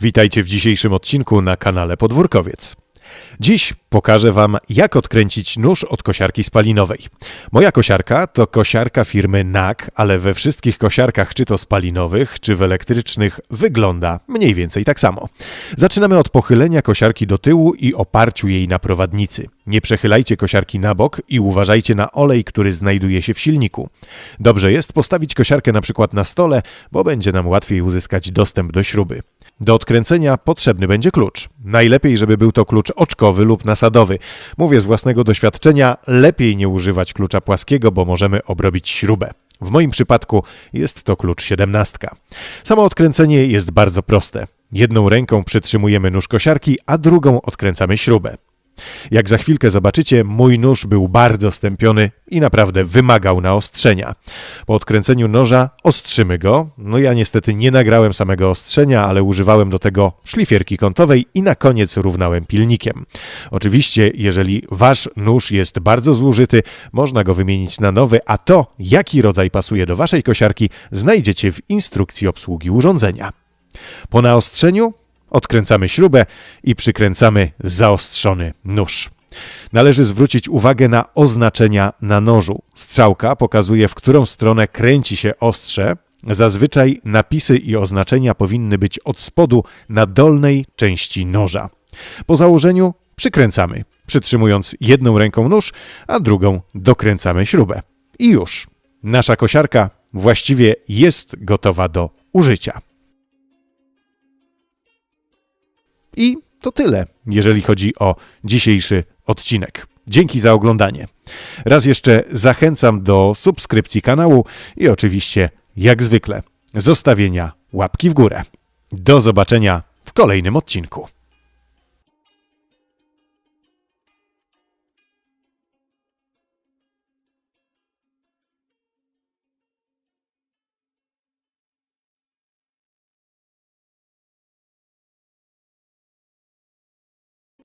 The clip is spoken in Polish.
Witajcie w dzisiejszym odcinku na kanale Podwórkowiec. Dziś pokażę Wam, jak odkręcić nóż od kosiarki spalinowej. Moja kosiarka to kosiarka firmy NAK, ale we wszystkich kosiarkach, czy to spalinowych, czy w elektrycznych, wygląda mniej więcej tak samo. Zaczynamy od pochylenia kosiarki do tyłu i oparciu jej na prowadnicy. Nie przechylajcie kosiarki na bok i uważajcie na olej, który znajduje się w silniku. Dobrze jest postawić kosiarkę na przykład na stole, bo będzie nam łatwiej uzyskać dostęp do śruby. Do odkręcenia potrzebny będzie klucz. Najlepiej, żeby był to klucz oczkowy lub nasadowy. Mówię z własnego doświadczenia, lepiej nie używać klucza płaskiego, bo możemy obrobić śrubę. W moim przypadku jest to klucz 17. Samo odkręcenie jest bardzo proste. Jedną ręką przytrzymujemy nóż kosiarki, a drugą odkręcamy śrubę. Jak za chwilkę zobaczycie, mój nóż był bardzo stępiony i naprawdę wymagał naostrzenia. Po odkręceniu noża ostrzymy go. No ja niestety nie nagrałem samego ostrzenia, ale używałem do tego szlifierki kątowej i na koniec równałem pilnikiem. Oczywiście, jeżeli wasz nóż jest bardzo zużyty, można go wymienić na nowy, a to, jaki rodzaj pasuje do waszej kosiarki, znajdziecie w instrukcji obsługi urządzenia. Po naostrzeniu Odkręcamy śrubę i przykręcamy zaostrzony nóż. Należy zwrócić uwagę na oznaczenia na nożu. Strzałka pokazuje, w którą stronę kręci się ostrze. Zazwyczaj napisy i oznaczenia powinny być od spodu na dolnej części noża. Po założeniu przykręcamy, przytrzymując jedną ręką nóż, a drugą dokręcamy śrubę. I już. Nasza kosiarka właściwie jest gotowa do użycia. I to tyle, jeżeli chodzi o dzisiejszy odcinek. Dzięki za oglądanie. Raz jeszcze zachęcam do subskrypcji kanału i oczywiście, jak zwykle, zostawienia łapki w górę. Do zobaczenia w kolejnym odcinku.